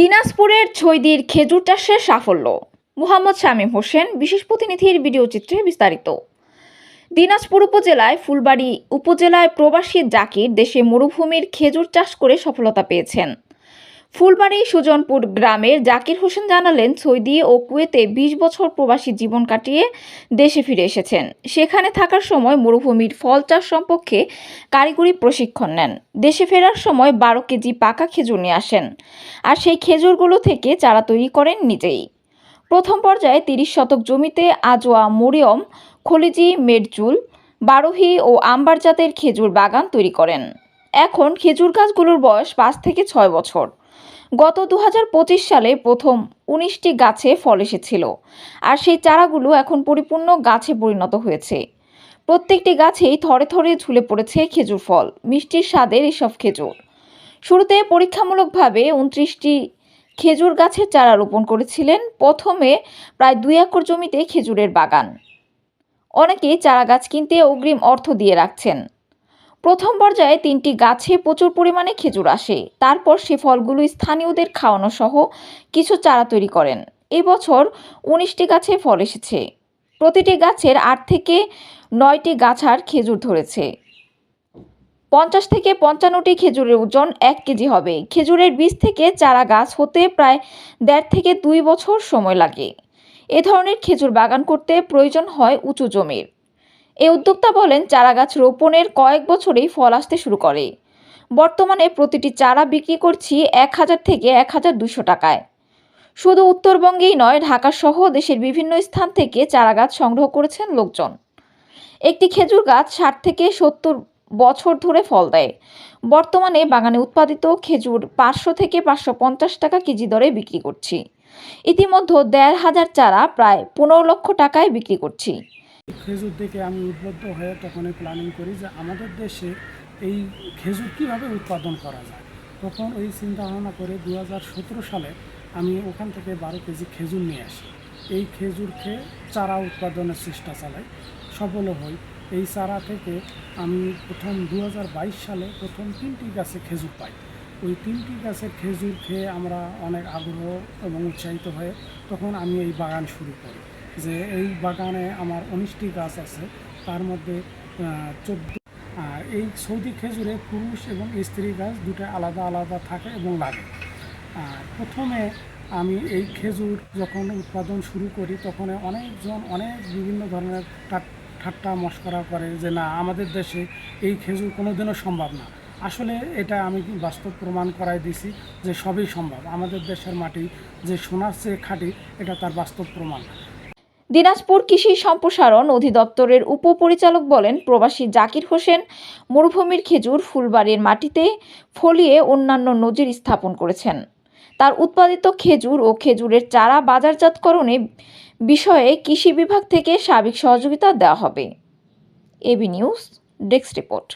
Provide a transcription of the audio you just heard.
দিনাজপুরের ছৈদির খেজুর চাষের সাফল্য। মোহাম্মদ শামীম হোসেন বিশেষ প্রতিনিধির ভিডিও চিত্রে বিস্তারিত। দিনাজপুর উপজেলায়, ফুলবাড়ি উপজেলায় প্রবাসী জাকির দেশে মরুভূমির খেজুর চাষ করে সফলতা পেয়েছেন। ফুলবাড়ি সুজনপুর গ্রামের জাকির হোসেন জানালেন, সৌদি ও কুয়েতে বিশ বছর প্রবাসী জীবন কাটিয়ে দেশে ফিরে এসেছেন। সেখানে থাকার সময় মরুভূমির ফল চাষ সম্পর্কে কারিগরি প্রশিক্ষণ নেন। দেশে ফেরার সময় বারো কেজি পাকা খেজুর নিয়ে আসেন আর সেই খেজুরগুলো থেকে চারা তৈরি করেন নিজেই। প্রথম পর্যায়ে তিরিশ শতক জমিতে Ajwa, Mariam, Khalizi Medjool Barhi ও আম্বার জাতের খেজুর বাগান তৈরি করেন। এখন খেজুর গাছগুলোর বয়স পাঁচ থেকে ছয় বছর। গত দু হাজার পঁচিশ সালে প্রথম উনিশটি গাছে ফল এসেছিল, আর সেই চারাগুলো এখন পরিপূর্ণ গাছে পরিণত হয়েছে। প্রত্যেকটি গাছেই থরে থরে ঝুলে পড়েছে খেজুর ফল, মিষ্টির স্বাদের এসব খেজুর। শুরুতে পরীক্ষামূলকভাবে উনত্রিশটি খেজুর গাছের চারা রোপণ করেছিলেন, প্রথমে প্রায় দুই একর জমিতে খেজুরের বাগান। অনেকেই চারা গাছ কিনতে অগ্রিম অর্থ দিয়ে রাখছেন। প্রথম পর্যায়ে তিনটি গাছে প্রচুর পরিমাণে খেজুর আসে। তারপর সে ফলগুলো স্থানীয়দের খাওয়ানো সহ কিছু চারা তৈরি করেন। এবছর উনিশটি গাছে ফল এসেছে। প্রতিটি গাছের আট থেকে নয়টি গাছার খেজুর ধরেছে। পঞ্চাশ থেকে পঞ্চান্নটি খেজুরের ওজন এক কেজি হবে। খেজুরের বীজ থেকে চারা গাছ হতে প্রায় দেড় থেকে দুই বছর সময় লাগে। এ ধরনের খেজুর বাগান করতে প্রয়োজন হয় উঁচু জমির। এই উদ্যোক্তা বলেন চারা গাছ রোপণের কয়েক বছরেই ফল আসতে শুরু করে। বর্তমানে প্রতিটি চারা বিক্রি করছি এক হাজার থেকে এক হাজার দুশো টাকায়। শুধু উত্তরবঙ্গেই নয়, ঢাকা সহ দেশের বিভিন্ন স্থান থেকে চারা গাছ সংগ্রহ করেছেন লোকজন। একটি খেজুর গাছ ষাট থেকে সত্তর বছর ধরে ফল দেয়। বর্তমানে বাগানে উৎপাদিত খেজুর পাঁচশো থেকে পাঁচশো পঞ্চাশ টাকা কেজি দরে বিক্রি করছি। ইতিমধ্যে দেড় হাজার চারা প্রায় পনেরো লক্ষ টাকায় বিক্রি করছি। খেজুর দেখে আমি উদ্বুদ্ধ হয়ে তখনই প্ল্যানিং করি যে আমাদের দেশে এই খেজুর কীভাবে উৎপাদন করা যায়। তখন ওই চিন্তা ভাবনা করে দু হাজার সতেরো সালে আমি ওখান থেকে বারো কেজি খেজুর নিয়ে আসি। এই খেজুর খেয়ে চারা উৎপাদনের চেষ্টা চালাই, সফল হই। এই চারা থেকে আমি প্রথম দু হাজার বাইশ সালে প্রথম তিনটি গাছে খেজুর পাই। ওই তিনটি গাছের খেজুর খেয়ে আমরা অনেক আগ্রহ এবং উৎসাহিত হয়ে তখন আমি এই বাগান শুরু করি। যে এই বাগানে আমার উনিশটি গাছ আছে, তার মধ্যে চোদ্দ আর এই সৌদি খেজুরে পুরুষ এবং স্ত্রী গাছ দুটো আলাদা আলাদা থাকে এবং লাগে। আর প্রথমে আমি এই খেজুর যখন উৎপাদন শুরু করি, তখন অনেকজন অনেক বিভিন্ন ধরনের ঠাট্টা মস্করা করে যে, না, আমাদের দেশে এই খেজুর কোনোদিনও সম্ভব না। আসলে এটা আমি বাস্তব প্রমাণ করাই দিছি যে সবই সম্ভব। আমাদের দেশের মাটি যে সোনার চেয়ে খাঁটি, এটা তার বাস্তব প্রমাণ। দিনাজপুর কৃষি সম্প্রসারণ অধিদপ্তরের উপপরিচালক বলেন, প্রবাসী জাকির হোসেন মরুভূমির খেজুর ফুলবাড়ির মাটিতে ফলিয়ে অন্যান্য নজির স্থাপন করেছেন। তার উৎপাদিত খেজুর ও খেজুরের চারা বাজারজাতকরণে বিষয়ে কৃষি বিভাগ থেকে সার্বিক সহযোগিতা দেওয়া হবে। AB News, desk report.